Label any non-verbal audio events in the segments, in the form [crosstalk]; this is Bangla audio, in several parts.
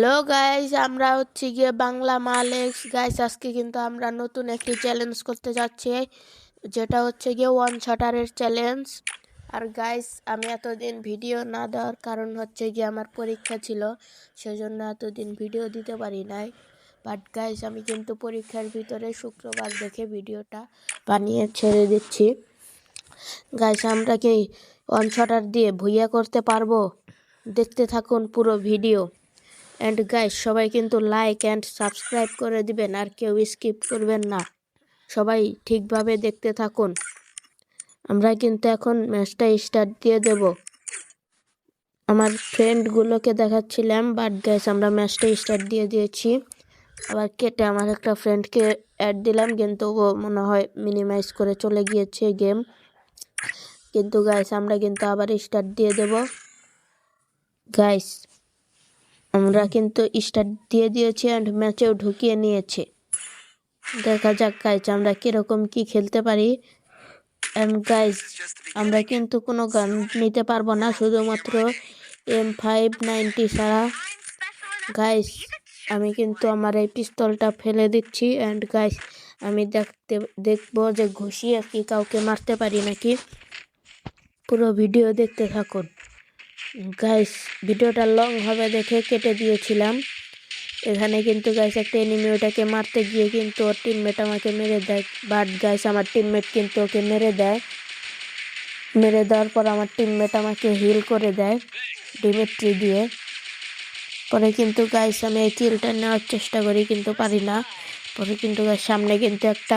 হ্যালো গাইস আমরা হচ্ছে গিয়ে বাংলা মালেক্স। গাইস আজকে কিন্তু আমরা নতুন একটি চ্যালেঞ্জ করতে যাচ্ছি, যেটা হচ্ছে গিয়ে ওয়ান শটারের চ্যালেঞ্জ আর গাইস আমি এতদিন ভিডিও না দেওয়ার কারণ হচ্ছে গিয়ে আমার পরীক্ষা ছিল, সেজন্য এতদিন ভিডিও দিতে পারি নাই। বাট গাইস আমি কিন্তু পরীক্ষার ভিতরে শুক্রবার দেখে ভিডিওটা বানিয়ে ছেড়ে দিচ্ছি। গাইস আমরা কি ওয়ান শটার দিয়ে ভুইয়া করতে পারব? দেখতে থাকুন পুরো ভিডিও অ্যান্ড গাইস সবাই কিন্তু লাইক অ্যান্ড সাবস্ক্রাইব করে দিবেন, আর কেউ স্কিপ করবেন না। সবাই ঠিকভাবে দেখতে থাকুন। আমরা কিন্তু এখন ম্যাচটা স্টার্ট দিয়ে দেব। আমার ফ্রেন্ডগুলোকে দেখাচ্ছিলাম বাট গাইস আমরা ম্যাচটা স্টার্ট দিয়ে দিয়েছি। আবার কেটে আমার একটা ফ্রেন্ডকে অ্যাড দিলাম, কিন্তু ও মনে হয় মিনিমাইজ করে চলে গিয়েছে গেম কিন্তু গাইস আমরা কিন্তু আবার স্টার্ট দিয়ে দেব। গাইস আমরা কিন্তু স্টার্ট দিয়ে দিয়েছি অ্যান্ড ম্যাচেও ঢুকিয়ে নিয়েছে। দেখা যাক গাইজ আমরা কীরকম কি খেলতে পারি। অ্যান্ড গাইজ আমরা কিন্তু কোনো গান নিতে পারব না, শুধুমাত্র এম ফাইভ নাইনটি ছাড়া। গাইজ আমি কিন্তু আমার এই পিস্তলটা ফেলে দিচ্ছি। অ্যান্ড গাইজ আমি দেখতে, দেখব যে ঘুষিয়ে কি কাউকে মারতে পারি নাকি। পুরো ভিডিও দেখতে থাকুন। গাইস ভিডিওটা লং হবে দেখে কেটে দিয়েছিলাম। এখানে কিন্তু গাইস একটা এনিমি ওটাকে মারতে গিয়ে কিন্তু ওর টিমমেট আমাকে মেরে দেয়। বাট গাইস আমার টিমমেট কিন্তু ওকে মেরে দেয়। মেরে দেওয়ার পর আমার টিমমেট আমাকে হিল করে দেয় ডিমেট্রি দিয়ে। পরে কিন্তু গাইস আমি এই কিলটা নেওয়ার চেষ্টা করি, কিন্তু পারি না। পরে কিন্তু গাইস সামনে কিন্তু একটা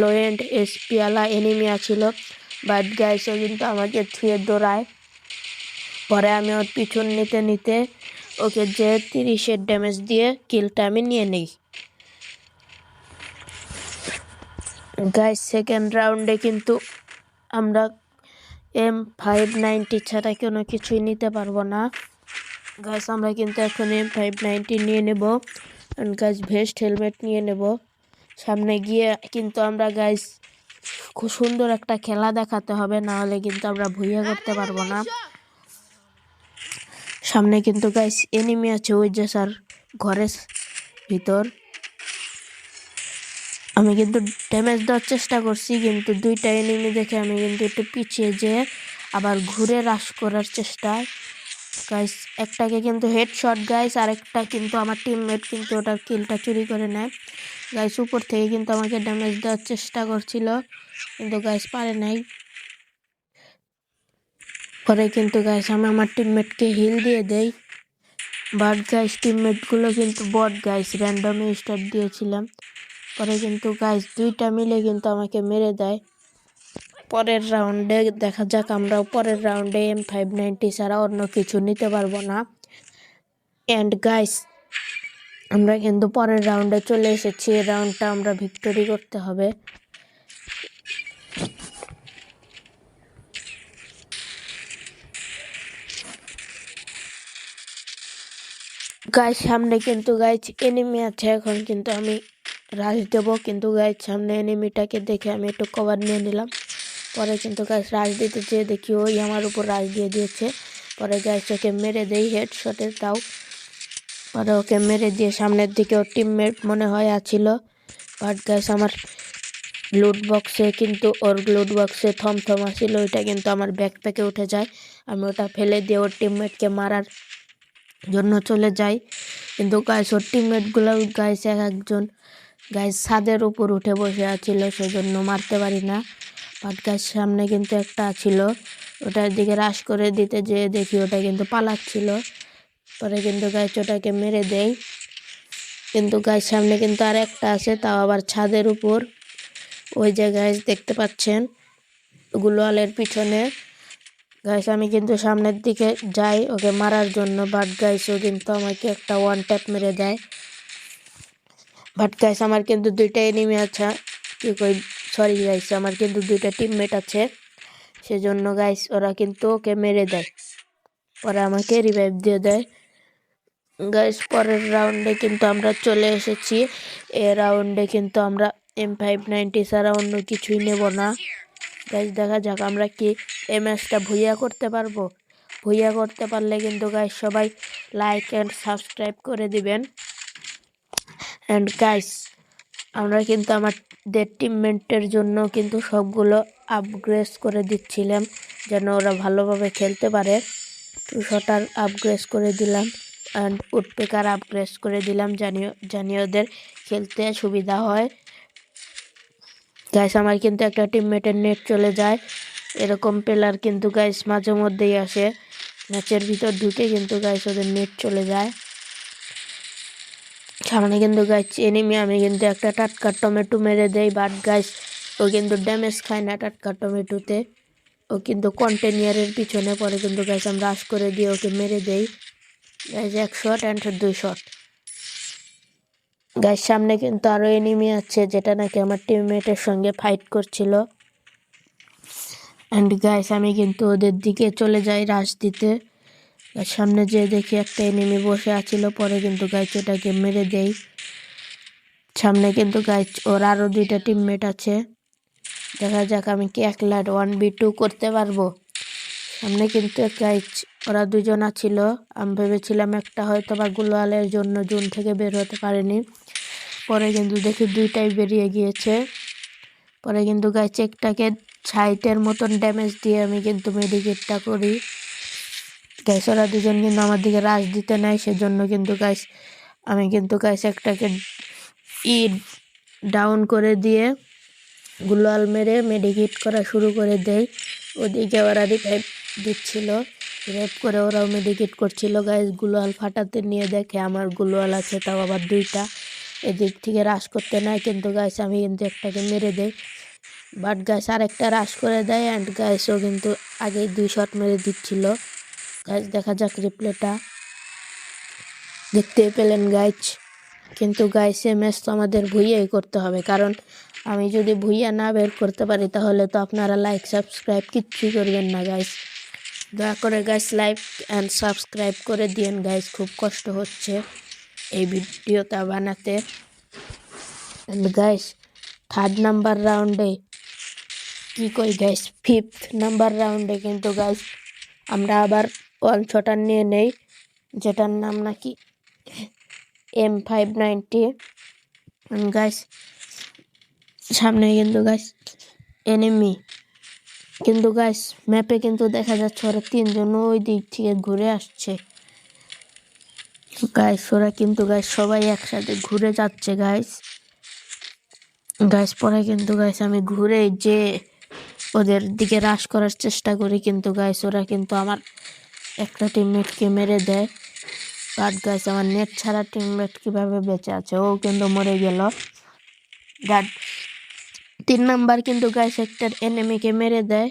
লো এন্ড এসপিওয়ালা এনিমি আছিল। বাট গাইসও কিন্তু আমাকে থুয়ে দৌড়ায়। পরে আমি ওর পিছন নিতে নিতে ওকে যে তিরিশের ড্যামেজ দিয়ে কিলটা আমি নিয়ে নিই। গাইস সেকেন্ড রাউন্ডে কিন্তু আমরা এম ফাইভ নাইনটি ছাড়া কোনো কিছুই নিতে পারব না। গাইস আমরা কিন্তু এখন এম ফাইভ নাইনটি নিয়ে নেব। গাইস ভেস্ট হেলমেট নিয়ে নেব। সামনে গিয়ে কিন্তু আমরা গাইস খুব সুন্দর একটা খেলা দেখাতে হবে, না হলে কিন্তু আমরা ভুইয়া করতে পারব না। সামনে কিন্তু গাইস এনিমি আছে ওই যে স্যার ঘরের ভিতর। আমি কিন্তু ড্যামেজ দেওয়ার চেষ্টা করছি, কিন্তু দুইটা এনিমি দেখে আমি কিন্তু একটু পিছিয়ে যেয়ে আবার ঘুরে রাশ করার চেষ্টা। গাইস একটাকে কিন্তু হেড হেডশট গাইস আরেকটা কিন্তু আমার টিমমেট কিন্তু ওটার কিলটা চুরি করে নেয়। গাইস উপর থেকে কিন্তু আমাকে ড্যামেজ দেওয়ার চেষ্টা করছিল, কিন্তু গাইস পারে নাই। পরে কিন্তু গাইস আমি আমার টিমমেটকে হিল দিয়ে দেই। বাট গাইস টিমমেটগুলো কিন্তু বট গাইস র্যান্ডমে স্টার্ট দিয়েছিলাম। পরে কিন্তু গাইস দুইটা মিলে কিন্তু আমাকে মেরে দেয়। পরের রাউন্ডে দেখা যাক আমরা পরের রাউন্ডে এম ফাইভ নাইনটি ছাড়া অন্য কিছু নিতে পারব না। অ্যান্ড গাইস আমরা কিন্তু পরের রাউন্ডে চলে এসেছি। এই রাউন্ডটা আমরা ভিক্টোরি করতে হবে। গাইজ সামনে কিন্তু গাইজ এনিমি আছে। এখন কিন্তু আমি রাশ দেবো। কিন্তু গাইজ সামনে এনিমিটাকে দেখে আমি একটু কভার নিয়ে নিলাম। পরে কিন্তু গাছ রাশ দিতে চেয়ে দেখি ওই আমার উপর রাশ দিয়ে দিয়েছে। পরে গাছ ওকে মেরে দেই হেড শটে তাও। পরে ওকে মেরে দিয়ে সামনের দিকে ওর টিমমেট মনে হয় আছিল। বাট গাছ আমার লুট বক্সে কিন্তু ওর লুট বক্সে থমথম আসছিল ওইটা কিন্তু আমার ব্যাগ ব্যাকপ্যাকে উঠে যায়। আমি ওটা ফেলে দিয়ে ওর টিমমেটকে মারার জন্য চলে যাই। কিন্তু গাইস ওর টিমমেটগুলো গাইস এক একজন। গাইস ছাদের উপর উঠে বসে আছিল, সেজন্য মারতে পারি না। বাট গাছ সামনে কিন্তু একটা ছিল ওটার দিকে রাশ করে দিতে যে দেখি ওটা কিন্তু পালাচ্ছিল। পরে কিন্তু গাছ ওটাকে মেরে দেই। কিন্তু গাছ সামনে কিন্তু আর একটা আছে, তাও আবার ছাদের উপর। ওই যে গাছ দেখতে পাচ্ছেন? গুলোয়ালের পিছনে। গাইস আমি কিন্তু সামনের দিকে যাই, ওকে মারার জন্য বাট গাইস ও কিন্তু আমাকে একটা ওয়ান ট্যাপ মেরে দেয়। বাট গাইস আমার কিন্তু দুইটা এনিমি আছে। কি কই সরি গাইস আমার কিন্তু দুইটা টিমমেট আছে। সেজন্য গাইস ওরা কিন্তু ওকে মেরে দেয়। পরে আমাকে রিভাইভ দিয়ে দেয়। গাইস পরের রাউন্ডে কিন্তু আমরা চলে এসেছি। এ রাউন্ডে কিন্তু আমরা এম ফাইভ নাইনটি ছাড়া অন্য কিছুই নেব না। গাইজ দেখা যাক আমরা কি এই ম্যাচটা ভুইয়া করতে পারব। ভুইয়া করতে পারলে কিন্তু গাইস সবাই লাইক অ্যান্ড সাবস্ক্রাইব করে দিবেন। অ্যান্ড গাইস আমরা কিন্তু আমাদের টিমমেটের জন্য কিন্তু সবগুলো আপগ্রেড করে দিচ্ছিলাম, যেন ওরা ভালোভাবে খেলতে পারে। টু শটার আপগ্রেড করে দিলাম অ্যান্ড উডপেকার আপগ্রেড করে দিলাম, জানিও জানি ওদের খেলতে সুবিধা হয়। গাইস আমার কিন্তু একটা টিমমেটের নেট চলে যায়। এরকম প্লেয়ার কিন্তু গাইস মাঝে মধ্যেই আসে। ম্যাচের ভিতর ঢুকে কিন্তু গাইস ওদের নেট চলে যায়। সামনে কিন্তু গাইস এনিমি আমি কিন্তু একটা টাটকা টমেটো মেরে দেই বাট গাইস ও কিন্তু ড্যামেজ খায় না টাটকা টমেটোতে। ও কিন্তু কন্টেনিয়ারের পিছনে পরে কিন্তু গাইস আমরা রাশ করে দিয়ে ওকে মেরে দেই। গাইস এক শট অ্যান্ড দুই শট গাইস সামনে কিন্তু আরও এনিমি আছে, যেটা নাকি আমার টিমমেটের সঙ্গে ফাইট করছিল। অ্যান্ড গাইস আমি কিন্তু ওদের দিকে চলে যাই রাশ দিতে। সামনে যে দেখি একটা এনিমি বসে আছিল, পরে কিন্তু গাইস ওটাকে মেরে দেই। সামনে কিন্তু গাইস ওর আরও দুইটা টিমমেট আছে। দেখা যাক আমি কি একলা ওয়ান বি টু করতে পারব। সামনে কিন্তু গাইস ওরা দুজন আছিল। আমি ভেবেছিলাম একটা হয়তো বা গুলোয়ালের জন্য জুন থেকে বের হতে পারেনি। পরে কিন্তু দেখি দুইটাই বেরিয়ে গিয়েছে। পরে কিন্তু গাইস একটাকে সাইটের মতন ড্যামেজ দিয়ে আমি কিন্তু মেডিকেটটা করি। গাইস ওরা দুজন কিন্তু আমার দিকে রাশ দিতে নেয় সেজন্য কিন্তু গাইস আমি কিন্তু গাইস একটাকে ই ডাউন করে দিয়ে গুলাল মেরে মেডিকেট করা শুরু করে দেয়। ওদিকে ওরা রিভাইভ দিচ্ছিল রেপ করে ওরাও মেডিকেট করছিল। গাইস গুলাল ফাটাতে নিয়ে দেখে আমার গুলাল আছে, তাও আবার দুইটা। এদিক থেকে রাশ করতে নাই, কিন্তু গাইস আমি কিন্তু একটাকে মেরে দেই। বাট গাইস আরেকটা রাশ করে দেয় অ্যান্ড গাইসও কিন্তু আগেই দুই শট মেরে দিচ্ছিল। গাইস দেখা যাক রিপ্লেটা দেখতে পেলেন গাইজ কিন্তু গাইস এ ম্যাচ তো আমাদের ভুইয়াই করতে হবে, কারণ আমি যদি ভুইয়া না বের করতে পারি, তাহলে তো আপনারা লাইক সাবস্ক্রাইব কিচ্ছুই করবেন না গাইস দয়া করে গাইস লাইক অ্যান্ড সাবস্ক্রাইব করে দিয়েন গাইস খুব কষ্ট হচ্ছে। এই ভিডিওটা বানাতে। গাইস থার্ড নাম্বার রাউন্ডে কি কই গাইস ফিফথ নাম্বার রাউন্ডে কিন্তু গাইস আমরা আবার ওয়ান শটার নিয়ে নেই, যেটার নাম নাকি এম ফাইভ নাইনটি গাইস সামনে কিন্তু গাইস এনিমি কিন্তু গাইস ম্যাপে কিন্তু দেখা যাচ্ছে ওরা তিনজন ওই দিক থেকে ঘুরে আসছে। গাইস ওরা কিন্তু গাইস সবাই একসাথে ঘুরে যাচ্ছে গাইস গাইস পরে কিন্তু গাইস আমি ঘুরে যে ওদের দিকে রাশ করার চেষ্টা করি, কিন্তু গাইস ওরা কিন্তু আমার একটা টিমমেটকে মেরে দেয়। বাট গাইস আমার নেট ছাড়া টিমমেট কীভাবে বেঁচে আছে? ও কিন্তু মরে গেল। গাট তিন নাম্বার কিন্তু গাইস একটা এনিমিকে মেরে দেয়।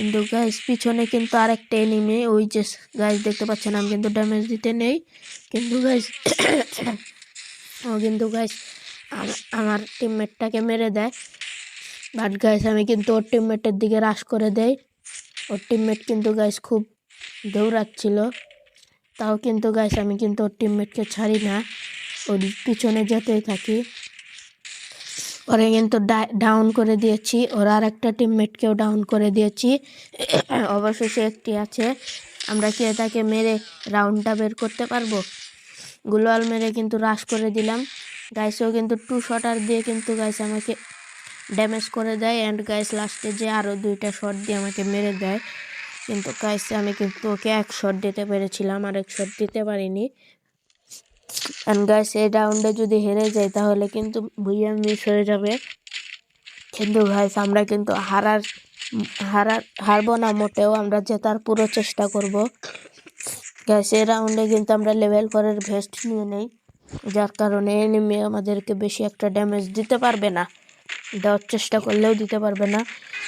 কিন্তু গাইস পিছনে কিন্তু আরেকটা এনিমি ওই যে গাইস দেখতে পাচ্ছেন, আমি কিন্তু ড্যামেজ দিতে নেই। কিন্তু গাইস [coughs] ও কিন্তু গাইস আমার টিমমেটটাকে মেরে দেয়। বাট গাইস আমি কিন্তু ওর টিমমেটের দিকে রাশ করে দেই। ওর টিমমেট কিন্তু গাইস খুব দৌড়াচ্ছিল। তাও কিন্তু গাইস আমি কিন্তু ওর টিমমেটকে ছাড়ি না। ওর পিছনে যেতেই থাকি। ওরে কিন্তু ডাউন করে দিয়েছি। ওর আর একটা টিমমেটকেও ডাউন করে দিয়েছি। অবশেষে একটি আছে। আমরা কি তাকে মেরে রাউন্ডটা বের করতে পারব? গুলোয়াল মেরে কিন্তু রাশ করে দিলাম। গাইসও কিন্তু টু শটার দিয়ে কিন্তু গাইস আমাকে ড্যামেজ করে দেয়। অ্যান্ড গাইস লাস্টে যে আরও দুইটা শট দিয়ে আমাকে মেরে দেয়। কিন্তু গাইস আমি কিন্তু ওকে এক শট দিতে পেরেছিলাম। আর এক শট দিতে পারিনি। অ্যান্ড গাইস এই রাউন্ডে যদি হেরে যাই, তাহলে কিন্তু ভুইয়া মিস হয়ে যাবে। কিন্তু গাইস আমরা কিন্তু হারার হারার, হারবো না, মোটেও আমরা জেতার পুরো চেষ্টা করব। গাইস এই রাউন্ডে কিন্তু আমরা লেভেল ফোরের ভেস্ট নিয়ে নেই। যার কারণে এনিমি আমাদেরকে বেশি একটা ড্যামেজ দিতে পারবে না। দেওয়ার চেষ্টা করলেও দিতে পারবে না।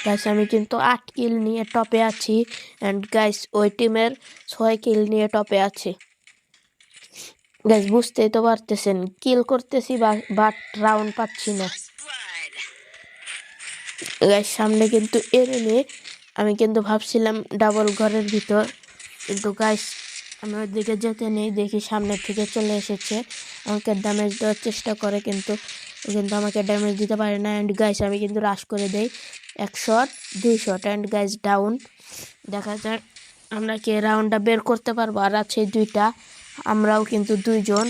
গাইস আমি কিন্তু আট কিল নিয়ে টপে আছি। অ্যান্ড গাইস ওই টিমের ছয় কিল নিয়ে টপে আছি। গাইস বুঝতেই তো পারতেছেন কিল করতেছি বাট রাউন্ড পাচ্ছি না। গাইস সামনে কিন্তু এনিমি আমি কিন্তু ভাবছিলাম ডাবল ঘরের ভিতর, কিন্তু গাইস আমি ওর দিকে যেতে নেই, দেখি সামনের থেকে চলে এসেছে, আমাকে ড্যামেজ দেওয়ার চেষ্টা করে, কিন্তু কিন্তু আমাকে ড্যামেজ দিতে পারে না অ্যান্ড গাইস আমি কিন্তু রাশ করে দেই, এক শট দুই শট অ্যান্ড গাইস ডাউন দেখা যাক আমরা কি রাউন্ডটা বের করতে পারব, আর আছে দুইটা। আমরাও কিন্তু দুইজন।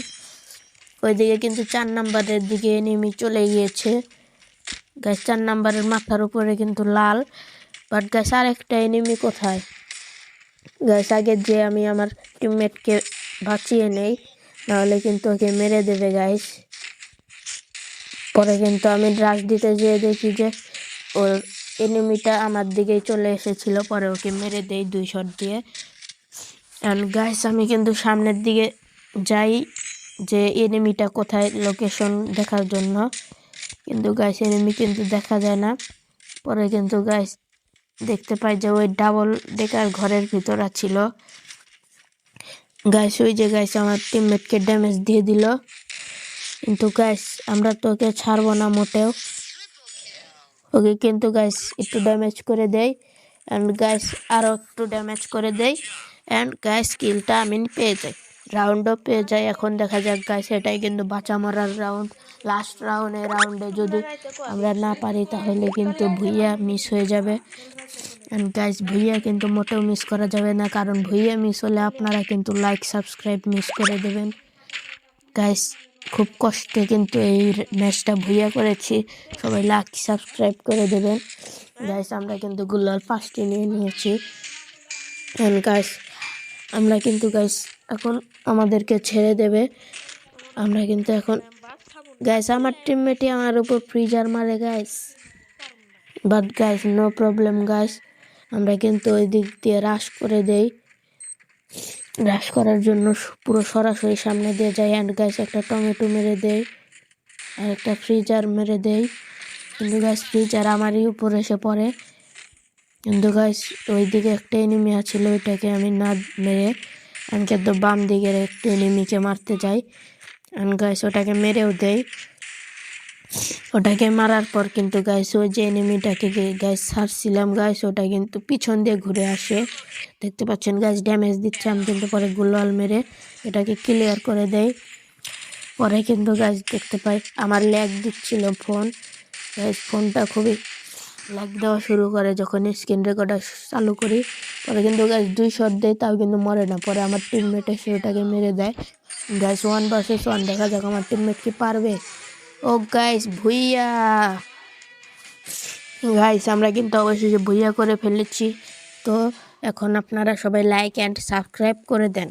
ওইদিকে কিন্তু চার নাম্বারের দিকে এনিমি চলে গিয়েছে। গাছ চার নাম্বারের মাথার উপরে কিন্তু লাল। বাট গাছ আর একটা এনিমি কোথায়? গাছ আগে যে আমি আমার টিমমেটকে বাঁচিয়ে নেই, নাহলে কিন্তু ওকে মেরে দেবে গাইস পরে কিন্তু আমি ড্রাস দিতে যেয়ে দেখি যে ওর এনিমিটা আমার দিকেই চলে এসেছিল, পরে ওকে মেরে দেই দুই শট দিয়ে। অ্যান্ড গাইস আমি কিন্তু সামনের দিকে যাই যে এনিমিটা কোথায় লোকেশন দেখার জন্য। কিন্তু গাইস এনিমি কিন্তু দেখা যায় না। পরে কিন্তু গাইস দেখতে পাই যে ওই ডাবল ডেকার ঘরের ভিতরে ছিল। গাইস ওই যে গাইস আমার টিমমেটকে ড্যামেজ দিয়ে দিল। কিন্তু গাইস আমরা তো ওকে ছাড়বো না মোটেও। ওকে কিন্তু গাইস একটু ড্যামেজ করে দেয় অ্যান্ড গাইস আরও একটু ড্যামেজ করে দেই। অ্যান্ড গাইস কিলটা আমি পেয়ে যাই রাউন্ডও পেয়ে যাই এখন দেখা যাক গাইস এটাই কিন্তু বাঁচা মরার রাউন্ড লাস্ট রাউন্ডে রাউন্ডে যদি আমরা না পারি, তাহলে কিন্তু ভুইয়া মিস হয়ে যাবে। অ্যান্ড গাইস ভুইয়া কিন্তু মোটেও মিস করা যাবে না। কারণ ভুইয়া মিস হলে আপনারা কিন্তু লাইক সাবস্ক্রাইব মিস করে দেবেন। গাইস খুব কষ্টে কিন্তু এই ম্যাচটা ভুইয়া করেছি। সবাই লাইক সাবস্ক্রাইব করে দেবেন। গাইস আমরা কিন্তু গুলাল পাঁচটি নিয়ে নিয়েছি। অ্যান্ড গাইস আমরা কিন্তু গাইস এখন আমাদেরকে ছেড়ে দেবে। আমরা কিন্তু এখন গাইস আমার টিমমেটই আমার উপর ফ্রিজার মারে guys but guys no problem guys আমরা কিন্তু ওই দিক দিয়ে রাশ করে দেই। রাশ করার জন্য পুরো সরাসরি সামনে দিয়ে যাই অ্যান্ড গাইস একটা টমেটো মেরে দেই আর একটা ফ্রিজার মেরে দেই। কিন্তু গাইস ফ্রিজার আমারই উপরে এসে পড়ে। কিন্তু গাইস ওই দিকে একটা এনিমি আছিল ওইটাকে আমি না মেরে আমি কিন্তু বাম দিকের একটা এনিমিকে মারতে যাই। অ্যান্ড গাইস ওটাকে মেরেও দেই। ওটাকে মারার পর কিন্তু গাইস ওই যে এনিমিটাকে গাইস ছাড়ছিলাম গাইস ওটা কিন্তু পিছন দিয়ে ঘুরে আসে। দেখতে পাচ্ছেন গাইস ড্যামেজ দিচ্ছে, আমি কিন্তু পরে গুলাল মেরে এটাকে ক্লিয়ার করে দেই। পরে কিন্তু গাইস দেখতে পাই, আমার ল্যাগ দিচ্ছিল ফোন গাইস ফোনটা খুবই ল্যাগ দেওয়া শুরু করে, যখন স্ক্রিন রেকর্ডার চালু করি, পরে কিন্তু গাইস দুই শট দেয়, তাও কিন্তু মরে না। পরে আমার টিমমেট এসে ওটাকে মেরে দেয়। গাইস ওয়ান ভার্সেস ওয়ান দেখা যাক আমার টিমমেট কি পারবে। ও গাইস ভুইয়া! গাইস আমরা কিন্তু অবশেষে ভুইয়া করে ফেলেছি। তো এখন আপনারা সবাই লাইক অ্যান্ড সাবস্ক্রাইব করে দেন।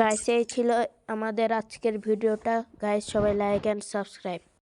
গাইস এই ছিল আমাদের আজকের ভিডিওটা। গাইস সবাই লাইক অ্যান্ড সাবস্ক্রাইব